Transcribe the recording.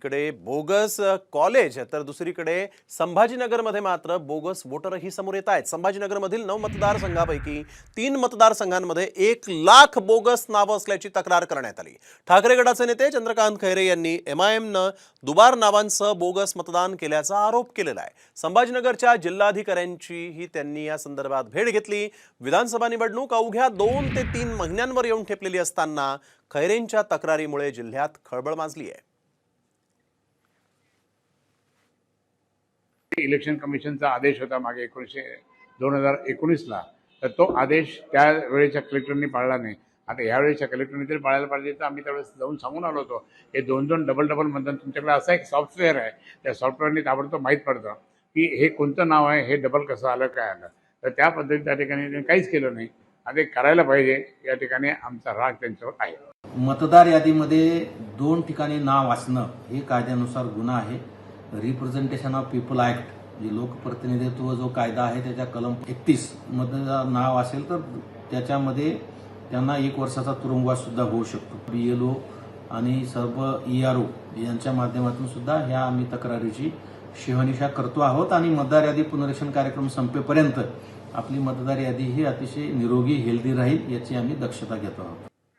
एकीकडे bogus college तर दुसरीकडे संभाजीनगरमध्ये मात्र बोगस वोटरही समोर येत आहेत. संभाजीनगरमधील नऊ मतदारसंघापैकी तीन मतदारसंघांमध्ये एक लाख बोगस नावं असल्याची तक्रार करण्यात आली. ठाकरे गटाचे नेते चंद्रकांत खैरे यांनी एम आय एमनं दुबार नावांसह बोगस मतदान केल्याचा आरोप केलेला आहे. संभाजीनगरच्या जिल्हाधिकाऱ्यांचीही त्यांनी या संदर्भात भेट घेतली. विधानसभा निवडणूक अवघ्या दोन ते तीन महिन्यांवर येऊन ठेपलेली असताना खैरेंच्या तक्रारीमुळे जिल्ह्यात खळबळ माजली आहे. इलेक्शन कमिशनचा आदेश होता मागे एकोणीसशे दोन हजार एकोणीसला. तर तो आदेश त्या वेळेच्या कलेक्टरनी पाळला नाही. आता ह्यावेळेच्या कलेक्टरने तरी पाळायला पाहिजे तर आम्ही त्यावेळेस जाऊन सांगून आलो होतो. हे दोन दोन डबल डबल मतदान तुमच्याकडे असा एक सॉफ्टवेअर आहे. त्या सॉफ्टवेअरने ताबडतोब माहीत पडतं की हे कोणतं नाव आहे हे डबल कसं आलं काय आलं. तर त्या पद्धतीने त्या ठिकाणी त्यांनी काहीच केलं नाही. आणि करायला पाहिजे. या ठिकाणी आमचा राग त्यांच्यावर आहे. मतदार यादीमध्ये दोन ठिकाणी नाव असणं हे कायद्यानुसार गुन्हा आहे. रिप्रेझेंटेशन ऑफ पीपल ऍक्ट जे लोकप्रतिनिधित्व जो कायदा आहे त्याच्या कलम एकतीसमध्ये नाव असेल तर त्याच्यामध्ये त्यांना एक वर्षाचा तुरुंगवास सुद्धा होऊ शकतो. बी एल ओ आणि सर्व ई आर ओ यांच्या माध्यमातून सुद्धा ह्या आम्ही तक्रारीची शिहनिशा करतो आहोत आणि मतदार यादी पुनरीक्षण कार्यक्रम संपेपर्यंत आपली मतदार यादी ही अतिशय निरोगी हेल्दी राहील याची आम्ही दक्षता घेतो आहोत.